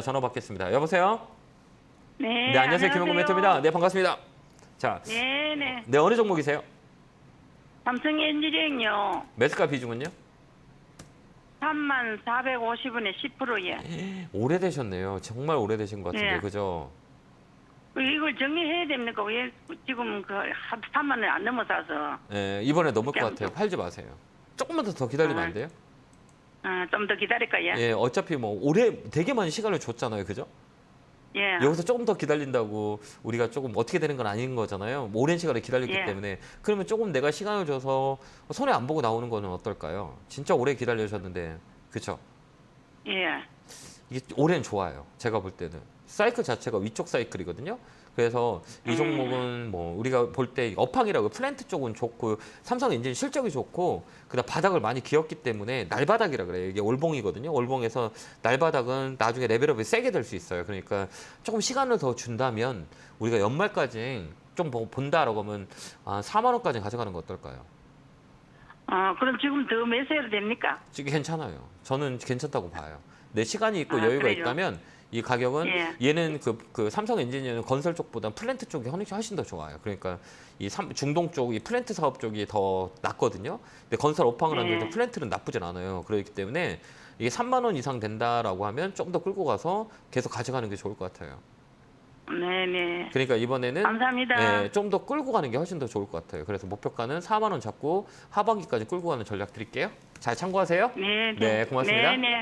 전화 받겠습니다. 여보세요? 네, 네, 안녕하세요. 김홍근 멘토입니다. 네, 반갑습니다. 자, 네, 네. 네, 어느 종목이세요? 삼성 엔지니어링요. 매수가 비중은요? 3만 450원에 10%예. 오래되셨네요. 정말 오래되신 것 같은데, 네. 그죠? 이걸 정리해야 됩니까? 왜 지금 그 3만 원안 넘어서서 예, 이번에 넘을 것 같아요. 팔지 마세요. 조금만 더, 더 기다리면 아. 안 돼요? 어, 좀 더 기다릴까요? 예, 어차피 뭐 오래 되게 많은 시간을 줬잖아요, 그죠? 예. 여기서 조금 더 기다린다고 우리가 조금 어떻게 되는 건 아닌 거잖아요. 뭐 오랜 시간을 기다렸기 예. 때문에 그러면 조금 내가 시간을 줘서 손해 안 보고 나오는 거는 어떨까요? 진짜 오래 기다려주셨는데, 그렇죠? 예. 이게 올해는 좋아요. 제가 볼 때는 사이클 자체가 위쪽 사이클이거든요. 그래서 이 음. 종목은 뭐 우리가 볼 때 업황이라고 플랜트 쪽은 좋고 삼성 엔진 실적이 좋고 그다음 바닥을 많이 기었기 때문에 날바닥이라 그래요. 이게 올봉이거든요. 올봉에서 날바닥은 나중에 레벨업이 세게 될 수 있어요. 그러니까 조금 시간을 더 준다면 우리가 연말까지 좀 보- 본다라고 하면 아, 4만 원까지 가져가는 거 어떨까요? 어, 그럼 지금 더 매수해도 됩니까? 지금 괜찮아요. 저는 괜찮다고 봐요. 내 시간이 있고 아, 여유가 그래요? 있다면 이 가격은 예. 얘는 그, 그 삼성 엔지니어는 건설 쪽보다 플랜트 쪽이 훨씬 훨씬 더 좋아요. 그러니까 이 삼- 중동 쪽, 이 플랜트 사업 쪽이 더 낫거든요. 근데 건설 업황을 예. 하는데 플랜트는 나쁘진 않아요. 그렇기 때문에 이게 3만 원 이상 된다라고 하면 좀 더 끌고 가서 계속 가져가는 게 좋을 것 같아요. 네, 네. 그러니까 이번에는 감사합니다. 예, 좀더 끌고 가는 게 훨씬 더 좋을 것 같아요. 그래서 목표가는 4만 원 잡고 하반기까지 끌고 가는 전략 드릴게요. 잘 참고하세요. 네, 네, 고맙습니다. 네, 네.